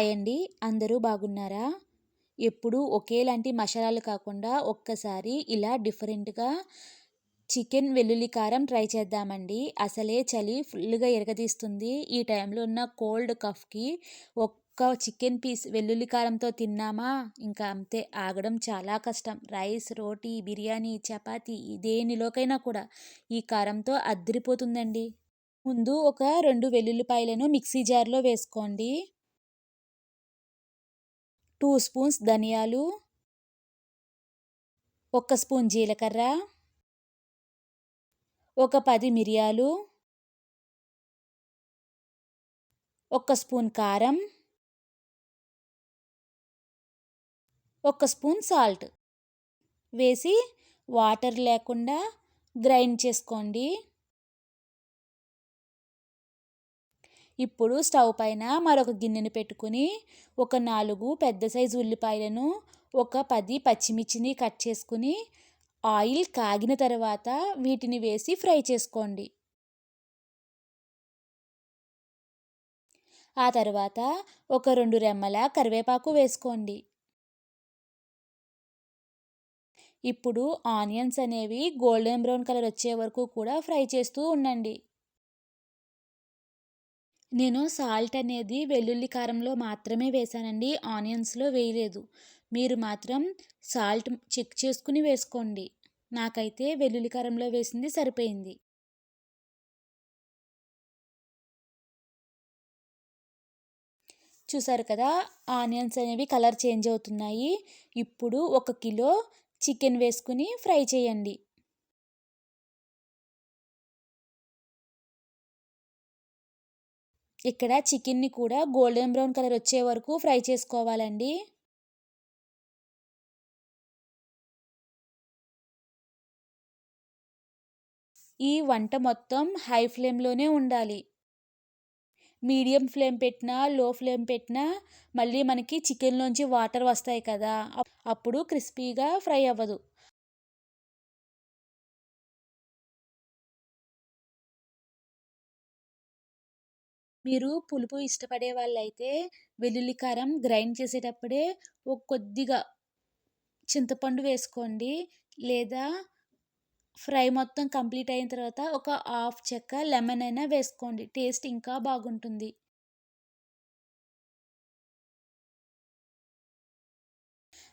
Hi అండి అందరూ బాగున్నారా? ఎప్పుడూ ఒకేలాంటి మసాలాలు కాకుండా ఒక్కసారి ఇలా డిఫరెంట్గా చికెన్ వెల్లుల్లి కారం ట్రై చేద్దామండి. అసలే చలి ఫుల్గా ఎరగదీస్తుంది. ఈ టైంలో ఉన్న కోల్డ్ కఫ్కి ఒక్క చికెన్ పీస్ వెల్లుల్లి కారంతో తిన్నామా? ఇంకా అంతే ఆగడం చాలా కష్టం. రైస్ రోటీ బిర్యానీ చపాతీ దేనిలోకైనా కూడా ఈ కారంతో అద్దరిపోతుందండి. ముందు ఒక రెండు వెల్లుల్లిపాయలను మిక్సీ జార్లో వేసుకోండి. టూ స్పూన్స్ ధనియాలు ఒక స్పూన్ జీలకర్ర ఒక పది మిరియాలు ఒక స్పూన్ కారం ఒక స్పూన్ సాల్ట్. వేసి వాటర్ లేకుండా గ్రైండ్ చేసుకోండి. ఇప్పుడు స్టవ్ పైన మరొక గిన్నెను పెట్టుకుని ఒక నాలుగు పెద్ద సైజు ఉల్లిపాయలను ఒక పది పచ్చిమిర్చిని కట్ చేసుకుని ఆయిల్ కాగిన తర్వాత వీటిని వేసి ఫ్రై చేసుకోండి. ఆ తర్వాత ఒక రెండు రెమ్మల కరివేపాకు వేసుకోండి. ఇప్పుడు ఆనియన్స్ అనేవి గోల్డెన్ బ్రౌన్ కలర్ వచ్చే వరకు కూడా ఫ్రై చేస్తూ ఉండండి. నేను సాల్ట్ అనేది వెల్లుల్లి కారంలో మాత్రమే వేసానండి. ఆనియన్స్లో వేయలేదు. మీరు మాత్రం సాల్ట్ చెక్ చేసుకుని వేసుకోండి. నాకైతే వెల్లుల్లి కారంలో వేసింది సరిపోయింది. చూసారు కదా ఆనియన్స్ అనేవి కలర్ చేంజ్ అవుతున్నాయి. ఇప్పుడు ఒక కిలో చికెన్ వేసుకుని ఫ్రై చేయండి. ఇక్కడ చికెన్ని కూడా గోల్డెన్ బ్రౌన్ కలర్ వచ్చే వరకు ఫ్రై చేసుకోవాలండి. ఈ వంట మొత్తం హై ఫ్లేమ్లోనే ఉండాలి. మీడియం ఫ్లేమ్ పెట్టినా లో ఫ్లేమ్ పెట్టినా మళ్ళీ మనకి చికెన్లోంచి వాటర్ వస్తాయి కదా అప్పుడు క్రిస్పీగా ఫ్రై అవ్వదు. మీరు పులుపు ఇష్టపడే వాళ్ళైతే వెల్లుల్లి కారం గ్రైండ్ చేసేటప్పుడే ఒక కొద్దిగా చింతపండు వేసుకోండి. లేదా ఫ్రై మొత్తం కంప్లీట్ అయిన తర్వాత ఒక హాఫ్ చెక్క లెమన్ అయినా వేసుకోండి. టేస్ట్ ఇంకా బాగుంటుంది.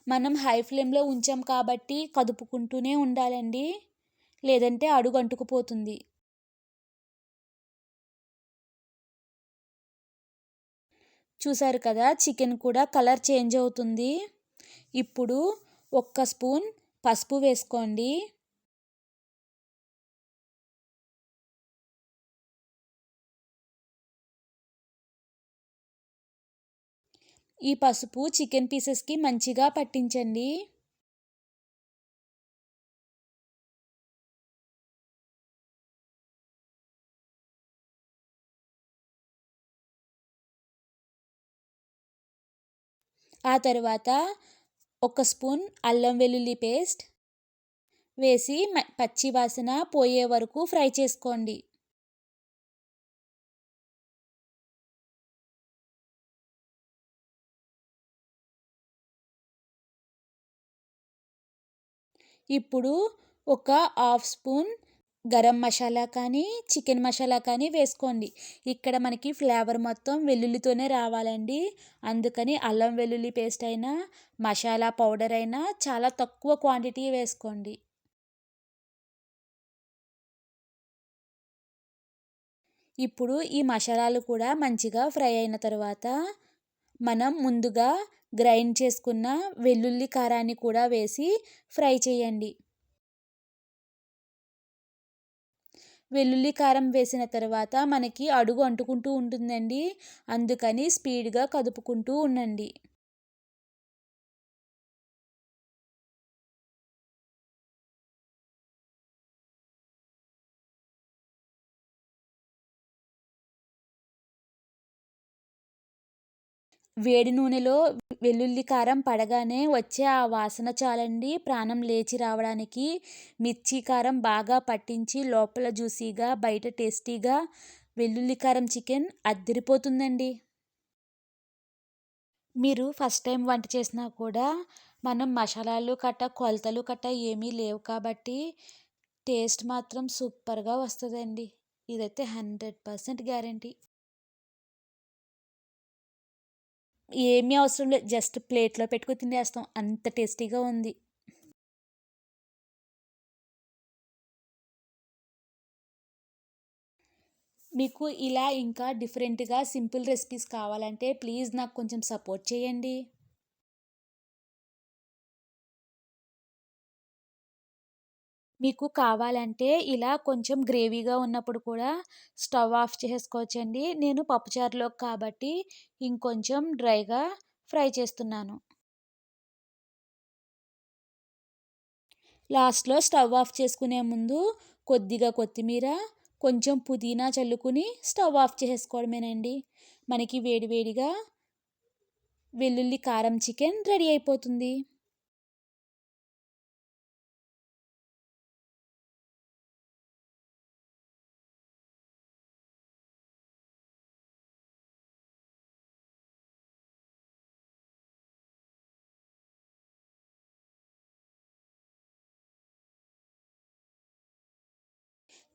మనం హై ఫ్లేమ్లో ఉంచాం కాబట్టి కదుపుకుంటూనే ఉండాలండి. లేదంటే అడుగు అంటుకుపోతుంది చూసారు కదా చికెన్ కూడా కలర్ చేంజ్ అవుతుంది. ఇప్పుడు ఒక్క స్పూన్ పసుపు వేసుకోండి. ఈ పసుపు చికెన్ పీసెస్కి మంచిగా పట్టించండి. ఆ తర్వాత ఒక స్పూన్ అల్లం వెల్లుల్లి పేస్ట్ వేసి పచ్చి వాసన పోయే వరకు ఫ్రై చేసుకోండి. ఇప్పుడు ఒక హాఫ్ స్పూన్ గరం మసాలా కానీ చికెన్ మసాలా కానీ వేసుకోండి. ఇక్కడ మనకి ఫ్లేవర్ మొత్తం వెల్లుల్లితోనే రావాలండి. అందుకని అల్లం వెల్లుల్లి పేస్ట్ అయినా మసాలా పౌడర్ అయినా చాలా తక్కువ క్వాంటిటీ వేసుకోండి. ఇప్పుడు ఈ మసాలాలు కూడా మంచిగా ఫ్రై అయిన తర్వాత మనం ముందుగా గ్రైండ్ చేసుకున్న వెల్లుల్లి కారాన్ని కూడా వేసి ఫ్రై చేయండి. వెల్లుల్లి కారం వేసిన తర్వాత మనకి అడుగు అంటుకుంటూ ఉంటుందండి. అందుకని స్పీడ్గా కదుపుకుంటూ ఉండండి. వేడి నూనెలో వెల్లుల్లి కారం పడగానే వచ్చే ఆ వాసన చాలండి. ప్రాణం లేచి రావడానికి మిర్చి కారం బాగా పట్టించి లోపల జ్యూసీగా బయట టేస్టీగా వెల్లుల్లి కారం చికెన్ అద్దరిపోతుందండి. మీరు ఫస్ట్ టైం వంట చేసినా కూడా మనం మసాలాలు కట్ట కొలతలు కట్ట ఏమీ లేవు కాబట్టి టేస్ట్ మాత్రం సూపర్గా వస్తుందండి. ఇదైతే హండ్రెడ్ పర్సెంట్ గ్యారంటీ. ఏమీ అవసరం లేదు. జస్ట్ ప్లేట్లో పెట్టుకుని తినేస్తాం. అంత టేస్టీగా ఉంది. మీకు ఇలా ఇంకా డిఫరెంట్గా సింపుల్ రెసిపీస్ కావాలంటే ప్లీజ్ నాకు కొంచెం సపోర్ట్ చేయండి. మీకు కావాలంటే ఇలా కొంచెం గ్రేవీగా ఉన్నప్పుడు కూడా స్టవ్ ఆఫ్ చేసుకోవచ్చండి. నేను పప్పుచారులో కాబట్టి ఇంకొంచెం డ్రైగా ఫ్రై చేస్తున్నాను. లాస్ట్లో స్టవ్ ఆఫ్ చేసుకునే ముందు కొద్దిగా కొత్తిమీర కొంచెం పుదీనా చల్లుకుని స్టవ్ ఆఫ్ చేసుకోవడమేనండి. మనకి వేడివేడిగా వెల్లుల్లి కారం చికెన్ రెడీ అయిపోతుంది.